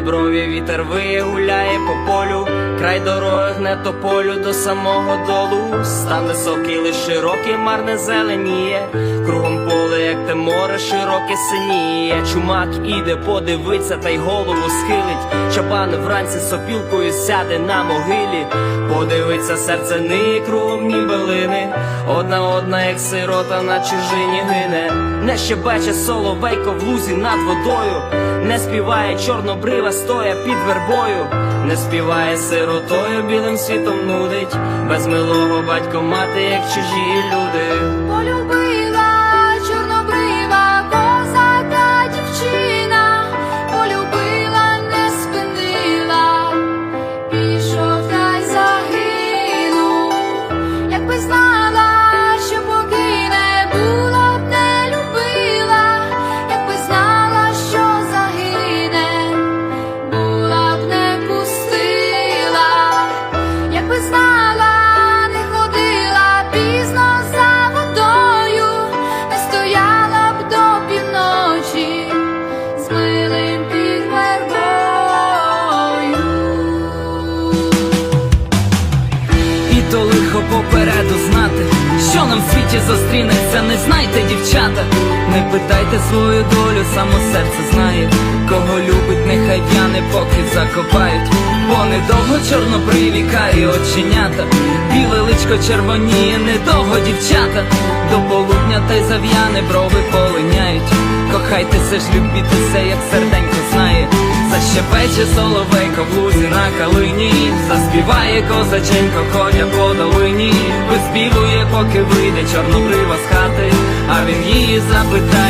брові вітер вигуляє по полю, край дороги гне тополю до самого долу. Стан високий, лиш широкий, марне зеленіє. Кругом як те море, широке синіє. Чумак іде, подивиться, та й голову схилить. Чабан вранці сопілкою сяде на могилі. Подивиться серце ниє кругом нібелини. Одна одна, як сирота на чужині гине. Не щебече соловейко в лузі над водою. Не співає чорнобрива, стоя під вербою. Не співає сиротою, білим світом нудить. Без милого батько мати, як чужі люди. В світі зустрінеться, не знайте, дівчата. Не питайте свою долю, само серце знає. Кого любить, нехай в'яне, поки закопають. Бо недовго чорнобриві карі оченята. Біле личко червоніє, недовго дівчата. До полудня та й зав'яне брови полиняють. Кохайтеся ж, любітеся, як серденько знає. Защепече соловейко в лузі на калині, заспіває козаченько коня по долині, виспівує, поки вийде чорнобрива з хати, а він її запитає,